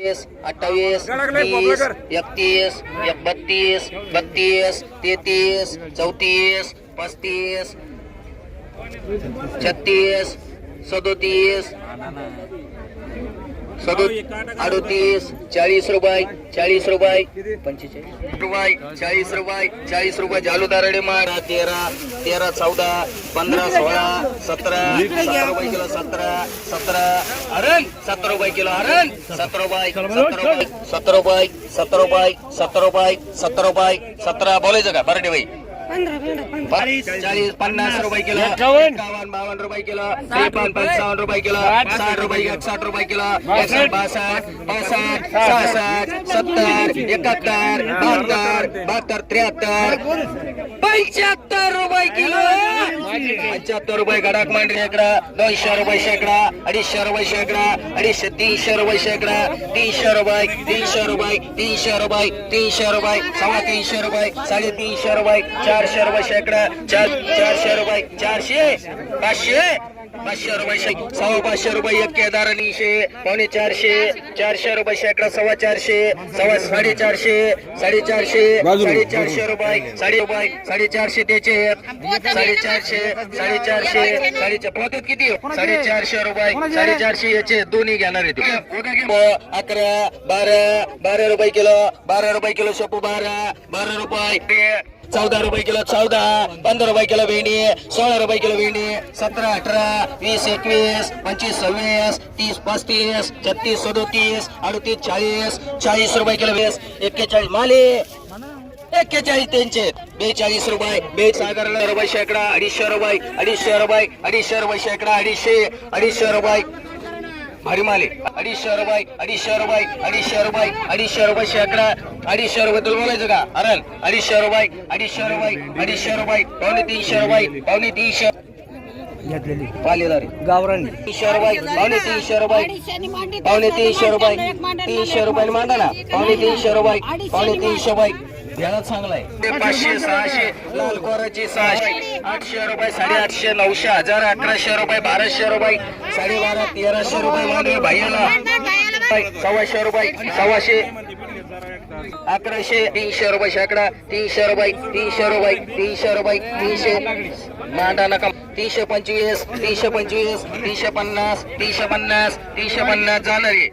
अठ्ठावीस तीस एकतीस एक बत्तीस बत्तीस तेहतीस चौतीस पस्तीस छत्तीस सदोतीस सदो अडोतीस चाळीस रुपये चाळीस रुपये पंचेचाळीस. रुपये चाळीस रुपये चाळीस रुपये. जालू मारा. तेरा तेरा चौदा पंधरा सोळा सतरा सतरा रुपये किलो सतरा सतरा. हरण सतरा रुपये किलो हरण सतरा रुपये सतरा रुपये सतरा रुपये सतरा रुपये सतरा रुपये सतरा रुपये सतरा बोलायचं का? बरं भाई चाळीस पन्नास रुपये किलो. एकावन्न. बावन्न रुपये किलो. त्रेपन्न पंचावन्न रुपये किलो. साठ रुपये एकसाठ रुपये किलो. एकसष्ट बासष्ट पासष्ट सहासष्ट सत्तर एकाहत्तर बहात्तर बहात्तर त्र्याहत्तर. पंच्याहत्तर रुपये किलो. पंच्याहत्तर रुपये गडाक मांडरी शेकडा दोनशे रुपये शेकडा अडीचशे रुपये शेकडा अडीचशे तीनशे रुपये शेकडा तीनशे रुपये तीनशे रुपये तीनशे रुपये तीनशे रुपये सव्वा तीनशे रुपये साडेतीनशे रुपये चारशे रुपये शेकडा चार चारशे रुपये चारशे? पाचशे? पाचशे रुपये सव्वा पाचशे रुपये एक केदार नीशे पावणे चारशे. चारशे रुपये शेकडा सव्वा चारशे. सव्वा साडेचारशे साडेचारशे साडेचारशे रुपये. साडे रुपये. साडेचारशे त्याचे. साडेचारशे साडेचारशे साडेचार पोहोचत किती? साडेचारशे रुपये. साडेचारशे याचे दोन्ही घेणार आहे. अकरा बारा बारा रुपये किलो. बारा रुपये किलो शेपू बारा. बारा रुपये. चौदा रुपये किलो चौदा. पंधरा रुपये किलो भेंडी सोळा रुपये किलो भेंडी. सतरा अठरा वीस एकवीस पंचवीस सव्वीस तीस पस्तीस छत्तीस सदोतीस अडतीस चाळीस चाळीस रुपये किलो वीस एक्केचाळीस माले. एक्केचाळीस त्यांचे. बेचाळीस रुपये बेसागर रुपये शेकडा अडीचशे रुपये अडीचशे रुपये अडीचशे रुपये शेकडा अडीचशे अडीचशे रुपये. भारी माले. अडीचशे रुपये अडीचशे रुपये अडीचशे रुपये अडीचशे रुपये शेकडा अडीचशे रुपये तुला बोलायचं का? अरण अडीचशे रुपये अडीचशे रुपये अडीचशे रुपये पावणे तीनशे रुपये पावणे तीनशे पालेदारी. गावरान. तीनशे रुपये पावणे तीनशे रुपये पावणे तीनशे रुपये तीनशे रुपये मांडा ना. पावणे तीनशे रुपये पावणे तीनशे रुपये याला चांगलाय पाचशे सहाशे लाल कोराची सहाशे. आठशे रुपये साडेआठशे नऊशे हजार अकराशे रुपये बाराशे रुपये साडेबारा तेराशे रुपये मांडवे भाईला. सव्वाशे रुपये सव्वाशे अकराशे तीनशे रुपये शेकडा तीनशे रुपये तीनशे रुपये तीनशे रुपये तीनशे मांडा नका. तीनशे पंचवीस तीनशे पंचवीस तीनशे पन्नास तीनशे पन्नास तीनशे पन्नास जाणारे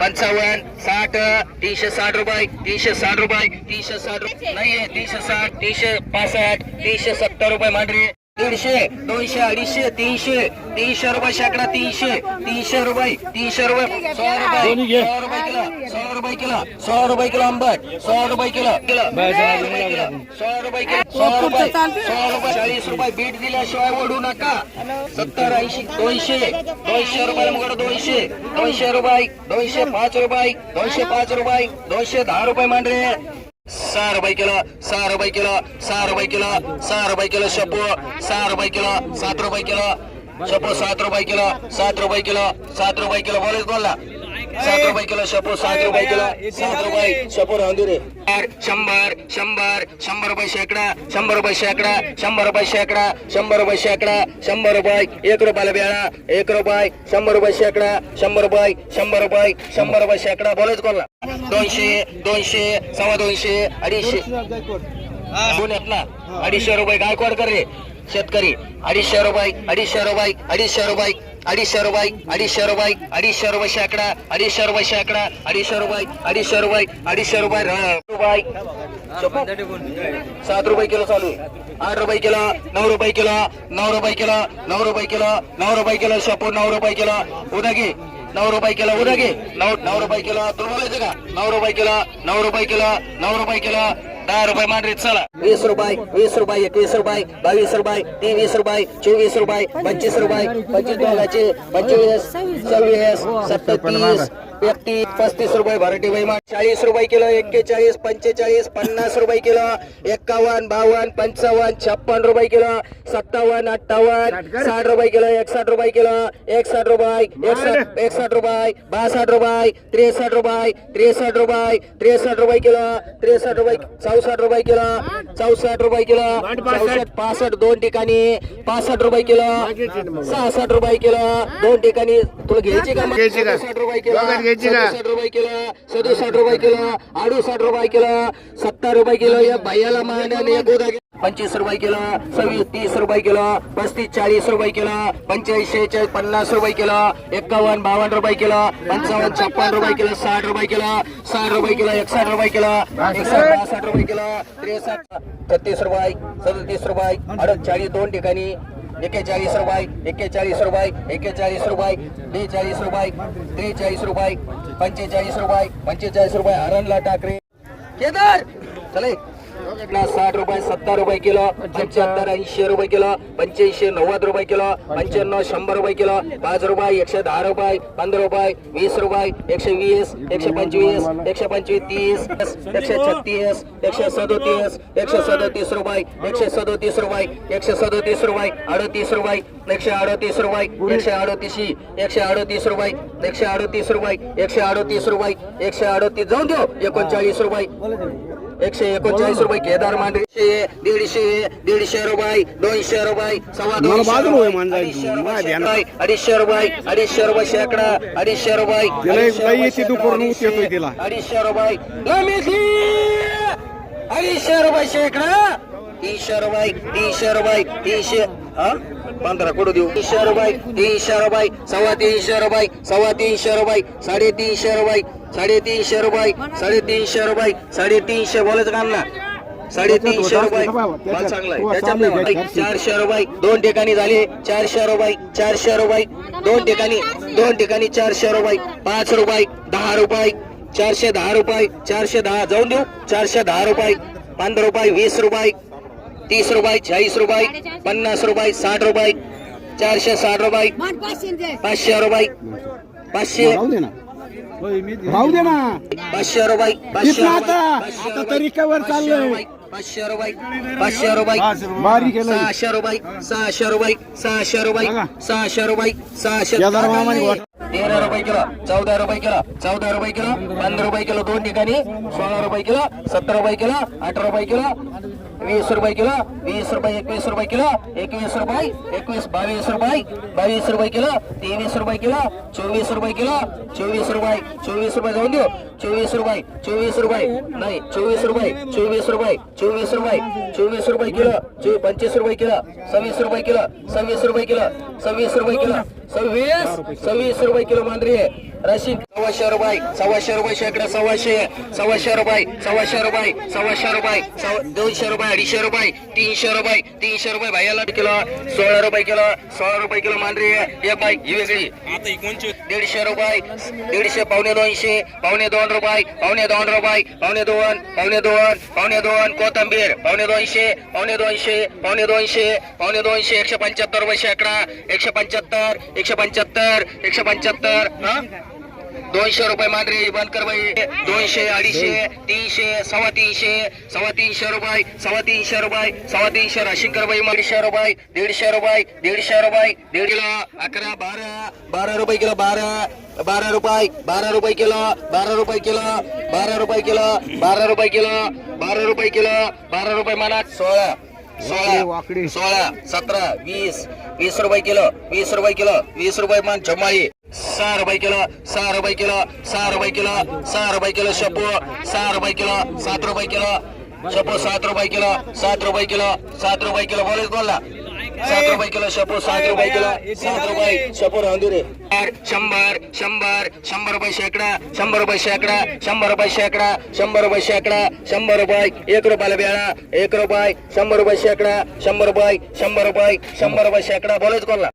पंचावन्न साठ तीनशे साठ रुपये तीनशे साठ रुपये तीनशे साठ रुपये. नाही तीनशे साठ तीनशे पासष्ट तीनशे सत्तर रुपये मांडरी दीडशे दोनशे अडीचशे तीनशे तीनशे रुपये शेकडा तीनशे तीनशे रुपये तीनशे रुपये सौ रुपये सौ रुपये किलो सौ रुपये किलो सौ रुपये किलो आंबट सौ रुपये किलो किलो. सौ रुपये किलो सौ रुपये सौ रुपये चाळीस रुपये बीट दिल्याशिवाय ओढू नका. सत्तर ऐंशी दोनशे दोनशे रुपये मग दोनशे दोनशे रुपये दोनशे पाच रुपये दोनशे पाच रुपये दोनशे दहा रुपये मांडरे. सहा रुपये किलो सहा रुपये किलो सहा रुपये किलो सहा रुपये किलो शेपू सहा रुपये किलो सात रुपये किलो शेपू सात रुपये किलो सात रुपये किलो सात रुपये किलो बोलच बोलला सात रुपये किलो शेपू सात रुपये किलो. सात रुपये शेपू राहून दे रे शंभर शंभर शंभर रुपये शेकडा शंभर रुपये शेकडा शंभर रुपये शेकडा शंभर रुपये शेकडा शंभर रुपये एक रुपयाला बेळा एक रुपये शंभर रुपये शेकडा शंभर रुपये शंभर रुपये शंभर रुपये शेकडा. बोलायच कोणला? दोनशे दोनशे सव्वा दोनशे अडीचशे. आहेत ना? अडीचशे रुपये गायकवाड कर रे. शेतकरी अडीचशे रुपये अडीचशे रुपये अडीचशे रुपये अडीचशे रुपये अडीचशे रुपये अडीचशे रुपये शेकडा अडीचशे रुपये शेकडा अडीचशे रुपये अडीचशे रुपये अडीचशे रुपये रुपये सात रुपये किलो चालू आठ रुपये किलो नऊ रुपये किलो नऊ रुपये किलो नऊ रुपये किलो नऊ रुपये किलो शेपू नऊ रुपये किलो उदगी नऊ रुपये किलो उदगी नऊ नऊ रुपये किलो तुम्हाला का नऊ रुपये किलो नऊ रुपये किलो नऊ रुपये किलो दहा रुपये मांडरी चला. वीस रुपये वीस रुपये एकवीस रुपये बावीस रुपये तेवीस रुपये चोवीस रुपये पंचवीस रुपये पंचवीस दोघाचे पंचवीस सव्वीस सत्तीस एकतीस पस्तीस रुपये भराटी बाई माग चाळीस रुपये किलो एक्केचाळीस पंचेचाळीस पन्नास रुपये किलो एक्कावन्न बावन्न पंचावन्न छप्पन रुपये किलो सत्तावन्न अठ्ठावन्न साठ रुपये किलो एकसष्ट रुपये किलो एकसष्ट रुपये एकसष्ट रुपये बासष्ट रुपये त्रेसष्ट रुपये त्रेसष्ट रुपये त्रेसष्ट रुपये किलो त्रेसष्ट रुपये चौसष्ट रुपये किलो चौसष्ट रुपये किलो चौसष्ट पासष्ट दोन ठिकाणी पासष्ट रुपये किलो सहासष्ट रुपये किलो दोन ठिकाणी तुला घ्यायची का रुपये किलो घ्यायची का सदुसष्ट रुपये किलो सदुसष्ट रुपये किलो अडुसष्ट रुपये किलो सत्तर रुपये किलो या भैयाला मानाने गोदा पंचवीस रुपये किलो सव्वीस तीस रुपये किलो पस्तीस चाळीस रुपये किलो पंचेचाळीस शेहेचाळीस पन्नास रुपये किलो एक्कावन्न बावन्न रुपये किलो पंचावन्न छप्पन रुपये किलो साठ रुपये किलो साठ रुपये किलो एकसाठ रुपये किलो एकसठ बासष्ट रुपये किलो त्रेसष्ट छत्तीस रुपये सदतीस रुपये अडचाळीस दोन ठिकाणी एकेचाळीस रुपये एकेचाळीस रुपये एकेचाळीस रुपये बेचाळीस रुपये त्रेचाळीस रुपये पंचेचाळीस रुपये पंचेचाळीस रुपये हरणला टाकरे. केदार! चले. साठ रुपये सत्तर रुपये किलो पंच्याहत्तर ऐंशी रुपये किलो पंच्याऐंशी नव्वद रुपये किलो पंच्याण्णव शंभर रुपये किलो पाच रुपये एकशे दहा रुपये पंधरा रुपये वीस रुपये एकशे वीस एकशे पंचवीस एकशे पंचवीस तीस एकशे छत्तीस एकशे सदोतीस एकशे सदोतीस रुपये एकशे सदोतीस रुपये एकशे सदोतीस रुपये अडतीस रुपये एकशे अडतीस रुपये एकशे अडतीसशी एकशे अडतीस रुपये एकशे अडतीस रुपये एकशे अडतीस रुपये एकशे अडतीस जाऊन देऊ एकोणचाळीस रुपये. एकशे एकोणचाळीस रुपये केदार मांडे. दीडशे दीडशे रुपये दोनशे रुपये सव्वा दोनशे. अडीचशे रुपये अडीचशे रुपये अडीचशे रुपये शेकडा अडीचशे रुपये अडीचशे रुपये अडीचशे, रुपये. अडीचशे शेकडा तीनशे रुपये तीनशे रुपये तीनशे हा? पंधरा कुठं देऊ? तीनशे रुपये तीनशे रुपये सव्वा तीनशे रुपये सव्वा तीनशे रुपये साडेतीनशे रुपये साडेतीनशे रुपये साडेतीनशे रुपये साडेतीनशे बोलायचं काम ना साडेतीनशे रुपये. माल चांगला होत. चारशे रुपये. दोन ठिकाणी झाले चारशे रुपये चारशे रुपये. दोन ठिकाणी दोन ठिकाणी चारशे रुपये. पाच रुपये दहा रुपये. चारशे दहा रुपये. चारशे दहा जाऊन देऊ. चारशे दहा रुपये. पंधरा रुपये वीस रुपये. तीस रुपये चाळीस रुपये. पन्नास रुपये साठ रुपये. चारशे साठ रुपये. पाचशे रुपये. पाचशे राहू दे ना पाचशे रुपये पाचशे आता? आता तरी कवर चाललंय. पाचशे रुपये पाचशे रुपये बारीक केलं सहाशे रुपये सहाशे रुपये सहाशे रुपये बघा. सहाशे रुपये सहाशे केदार मामाने वाट- तेरा रुपये किलो चौदा रुपये किलो चौदा रुपये किलो पंधरा रुपये किलो दोन ठिकाणी सोळा रुपये किलो सतरा रुपये किलो अठरा रुपये किलो वीस रुपये किलो वीस रुपये एकवीस रुपये किलो एकवीस रुपये एकवीस बावीस रुपये बावीस रुपये किलो तेवीस रुपये किलो चोवीस रुपये किलो चोवीस रुपये चोवीस रुपये जाऊन देऊ चोवीस रुपये चोवीस रुपये नाही चोवीस रुपये चोवीस रुपये चोवीस रुपये चोवीस रुपये किलो पंचवीस रुपये किलो सव्वीस रुपये किलो सव्वीस रुपये किलो सव्वीस रुपये किलो सव्वीस सव्वीस रुपये किलो मांजरी आहे रशीद सव्वाशे रुपये सव्वाशे रुपये शेकडा सव्वाशे सव्वाशे रुपये सव्वाशे रुपये सव्वाशे रुपये दोनशे रुपये अडीचशे रुपये तीनशे रुपये तीनशे रुपये. भाईला किलो सोळा रुपये किलो सोळा रुपये किलो आहे. एक बाई ही वेगळी. दीडशे रुपये दीडशे पावणे दोनशे पावणे दोन रुपये पावणे दोन रुपये पावणे दोन पावणे दोन पावणे दोन कोथंबीर पावणे दोनशे पावणे दोनशे पावणे दोनशे पावणे दोनशे एकशे पंच्याहत्तर रुपये शेकडा एकशे पंच्याहत्तर एकशे पंच्याहत्तर एकशे पंच्याहत्तर हा? दोनशे रुपये मांडरी बंद कर बाई दोनशे अडीचशे तीनशे सव्वा तीनशे सव्वा तीनशे रुपये सव्वा तीनशे रुपये सव्वा तीनशे राशीन कर बाई दीडशे रुपये दीडशे रुपये दीडशे रुपये दीड किलो अकरा बारा बारा रुपये किलो बारा बारा रुपये बारा रुपये किलो बारा रुपये किलो बारा रुपये किलो बारा रुपये किलो बारा रुपये किलो बारा रुपये म्हणा सोळा सोळा. सोळा सतरा वीस वीस रुपये किलो वीस रुपये किलो वीस रुपये मान जमाई. सहा रुपये किलो सहा रुपये किलो सहा रुपये किलो सहा रुपये किलो शपू सहा रुपये किलो सात रुपये किलो शपू सात रुपये किलो सात रुपये किलो सात रुपये किलो बोलेच बोलला. सात रुपये किलो शपू सात रुपये किलो सात रुपये शपू राहून रे. शंभर शंभर शंभर रुपये शेकडा शंभर रुपये शेकडा शंभर रुपये शेकडा शंभर रुपये शेकडा शंभर रुपये एक रुपयाला बेळा एक रुपये शंभर रुपये शेकडा शंभर रुपये शंभर रुपये शंभर रुपये शेकडा बोलायच कोणला